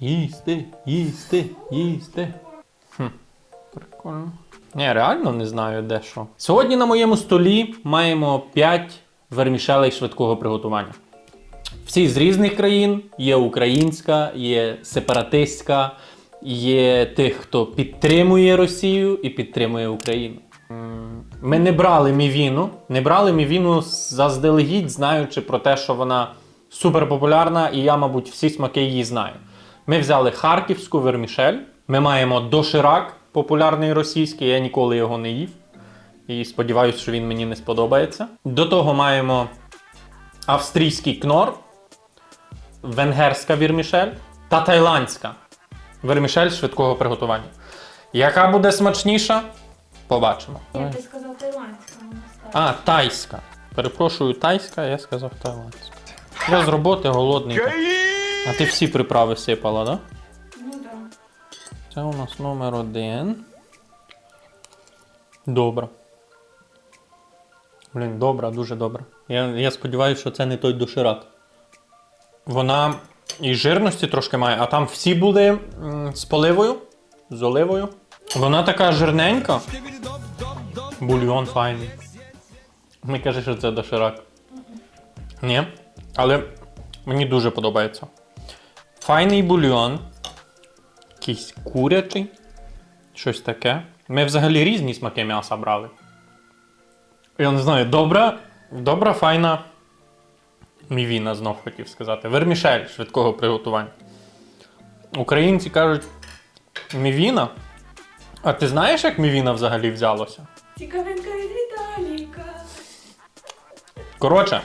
Їсти, їсти, їсти. Хм, прикольно. Ні, реально не знаю де що. Сьогодні на моєму столі маємо 5 вермішелей швидкого приготування. Всі з різних країн. Є українська, є сепаратистська, є тих, хто підтримує Росію і підтримує Україну. Ми не брали мівіну, не брали мівіну заздалегідь, знаючи про те, що вона суперпопулярна, і я, мабуть, всі смаки її знаю. Ми взяли харківську вермішель. Ми маємо доширак, популярний російський, я ніколи його не їв. І сподіваюся, що він мені не сподобається. До того маємо австрійський кнор, венгерська вірмішель та тайландська вермішель швидкого приготування. Яка буде смачніша? Побачимо. Ні, ти сказав тайландська. А, тайська. Перепрошую, тайська, я сказав тайландська. Я з роботи голодний. А ти всі приправи сипала, так? Да? Ну так. Це у нас номер один. Добра. Блін, добра, дуже добра. Я, я сподіваюся, що це не той доширак. Вона і жирності трошки має, а там всі були з поливою, з оливою. Вона така жирненька. Бульйон файний. Не кажи, що це доширак. Ні. Але мені дуже подобається. Файний бульйон. Якийсь курячий. Щось таке. Ми взагалі різні смаки м'яса брали. Я не знаю, добра, добра, файна мівіна, знов хотів сказати. Вермішель швидкого приготування. Українці кажуть мівіна. А ти знаєш, як мівіна взагалі взялося? Цікавинка від Віталіка. Коротше,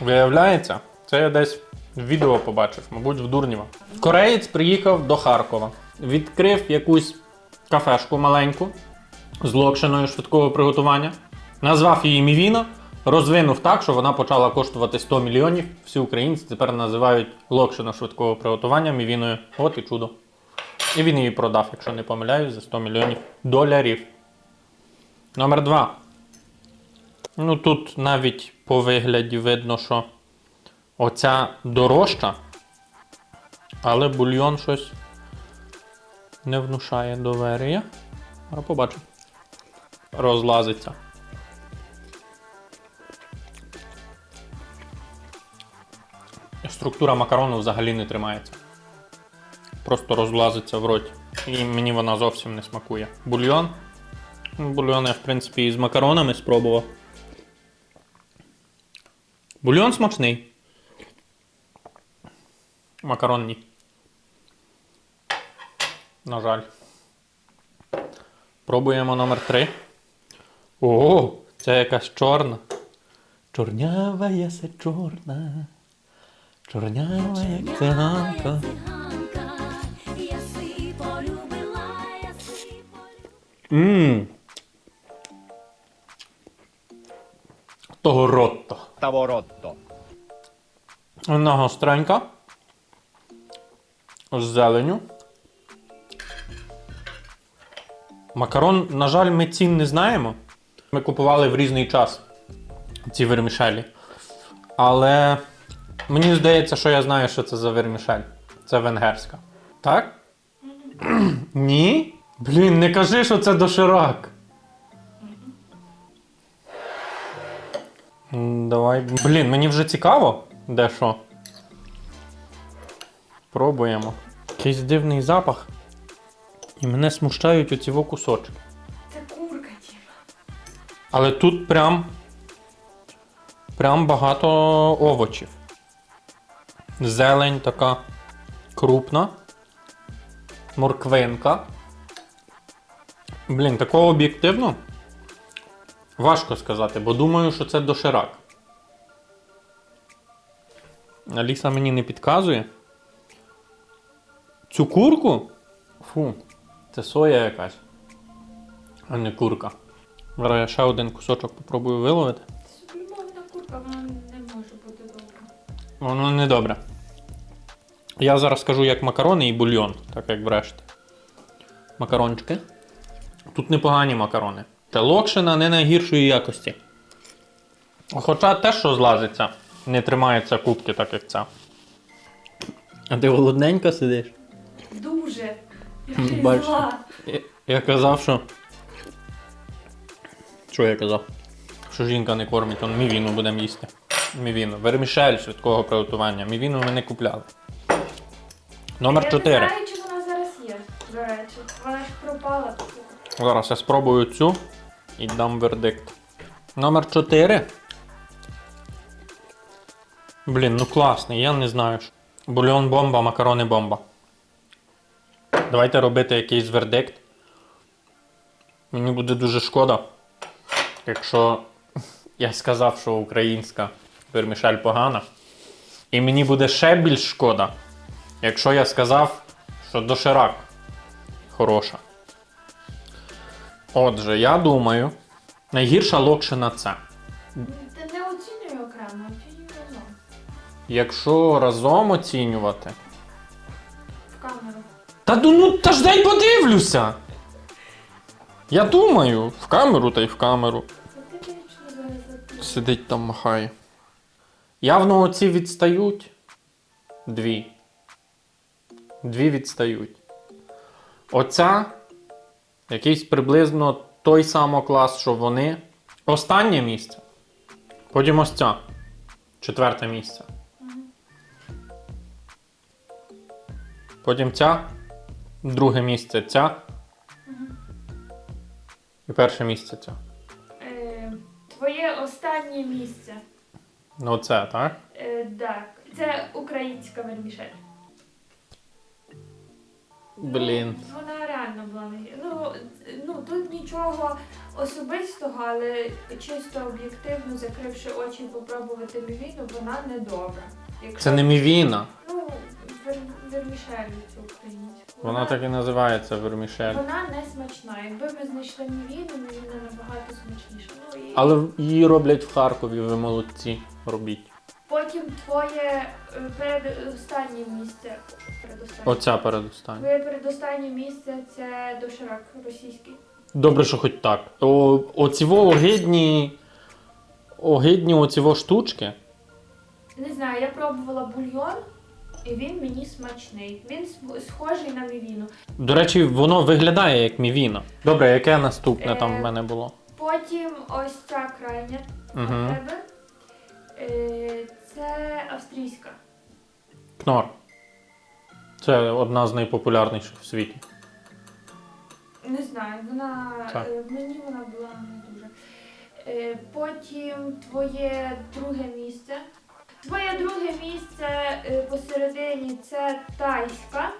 виявляється, це я десь відео побачив, мабуть, в Дурнєва. Кореєць приїхав до Харкова, відкрив якусь кафешку маленьку з локшиною швидкого приготування, назвав її Мівіна, розвинув так, що вона почала коштувати 100 мільйонів. Всі українці тепер називають локшину швидкого приготування Мівіною. От і чудо. І він її продав, якщо не помиляюсь, за 100 мільйонів доларів. Номер 2. Ну тут навіть по вигляді видно, що оця дорожча, але бульйон щось не внушає доверия. А побачимо. Розлазиться. Структура макарону взагалі не тримається. Просто розлазиться в роті. І мені вона зовсім не смакує. Бульйон. Ну, Бульйон я, в принципі, і з макаронами спробував. Бульйон смачний. Макарон ні. На жаль. Пробуємо номер 3. О, це якась чорна. Чорнява ясе чорна. Чорнява як циганка. Ммм. Того ротто. Таворотто. Вона гостренька. З зеленю. Макарон, на жаль, ми цін не знаємо. Ми купували в різний час ці вермішелі. Але мені здається, що я знаю, що це за вермішель. Це венгерська. Так? Ні? Блін, не кажи, що це доширак. Давай. Блін, мені вже цікаво, де що. Пробуємо. Якийсь дивний запах. І мене смущають оці во кусочки. Це курка, Діма. Але тут прям. Прям багато овочів. Зелень така крупна. Морквинка. Блін, такого об'єктивно. Важко сказати, бо думаю, що це доширак. Аліса мені не підказує. Цю курку? Фу, це соя якась, а не курка. Зараз я ще один кусочок попробую виловити. Це любовна курка, вона не може бути добра. Воно не добре. Я зараз скажу як макарони і бульйон, так як врешті. Макарончики. Тут непогані макарони. Це локшина не найгіршої якості. Хоча те, що злазиться, не тримається кубки, так як ця. А ти голодненько сидиш? Бачите. Зла. Я, я казав, що. Що я казав? Що жінка не кормить, он мівіну будемо їсти. Мівіну. Вермішель швидкого приготування. Мівіну ми не купляли. Номер я 4. не знаю, чи вона зараз є, до речі. Вона ж пропала. Зараз я спробую цю і дам вердикт. Номер 4. Блін, ну класний, я не знаю. що. Бульон бомба, макарони бомба. Давайте робити якийсь вердикт. Мені буде дуже шкода, якщо я сказав, що українська вермішель погана. І мені буде ще більш шкода, якщо я сказав, що доширак хороша. Отже, я думаю, найгірша локшина це. Ти не оцінюй окремо, оцінюй разом. Якщо разом оцінювати. Та ну, ну та ж дай подивлюся. Я думаю, в камеру та й в камеру. Сидить там махає. Явно оці відстають. Дві. Дві відстають. Оця якийсь приблизно той самий клас, що вони. Останнє місце. Потім ось ця. Четверте місце. Потім ця. Друге місце ця. І перше місце ця. Е, Твоє останнє місце. Ну це, так? Е, Так, це українська вермішель. Блін. Вона реально була не ну, ну тут нічого особистого, але чисто об'єктивно, закривши очі попробувати мівіну, вона не добра. Якщо, Це не мівіна. Ну, вер, вермішель цю українську. Вона так і називається вермішель. Вона не смачна. Якби ми знайшли мівіну, мівіна набагато смачніша. Ну, і Але її роблять в Харкові, ви молодці. Робіть. Потім твоє е, передостаннє місце. Передостаннє. Оця передостання. Твоє передостаннє місце це доширак російський. Добре, що хоч так. О, оціво огидні. Огидні оціво штучки. Не знаю, я пробувала бульйон, і він мені смачний. Він схожий на мівіну. До речі, воно виглядає як мівіна. Добре, яке наступне там Е, в мене було? Потім ось ця крайня в Угу. тебе. Е, Це австрійська. Кнор. Це одна з найпопулярніших в світі. Не знаю, вона Так. е, мені вона була не дуже. Е, Потім твоє друге місце. Твоє друге місце е, посередині це тайська.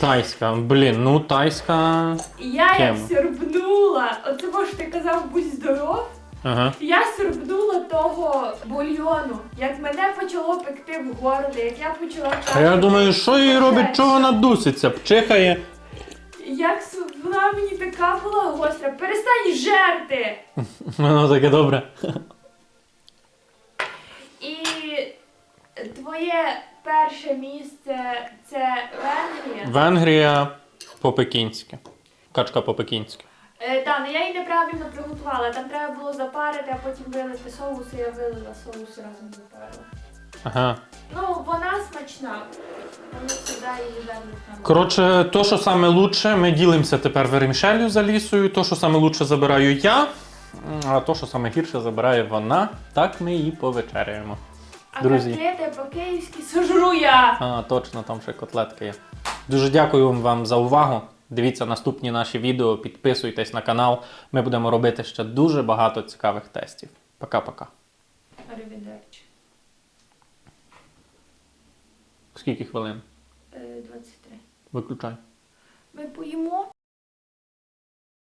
Тайська. Блін, ну тайська. Я як Тема. сьорбнула, оце бо ж ти казав, будь здоров. Ага. Я сьорбнула того бульйону, як мене почало пекти в горлі, як я почала А я думаю, що їй робить, чого вона дуситься, пчихає. Як с- вона мені така була гостра, перестань жерти! Воно таке добре. І твоє перше місце це Венгрія. Венгрія по-пекінськи. Качка по-пекінськи. Е, та, ну я її неправильно приготувала. Там треба було запарити, а потім вилити соус, і я вилила соус і разом запарила. Ага. Ну, вона смачна. Вони сюди її вернуть нам. Коротше, то, що саме лучше, ми ділимося тепер вермішелью за лісою. То, що саме лучше забираю я, а то, що саме гірше забирає вона, так ми і повечеряємо. А друзі. котлети по-київськи сожру я. А, точно, там ще котлетки є. Дуже дякую вам за увагу. Дивіться наступні наші відео, підписуйтесь на канал. Ми будемо робити ще дуже багато цікавих тестів. Пока-пока. Скільки хвилин? Е, 23. Виключай. Ми поїмо.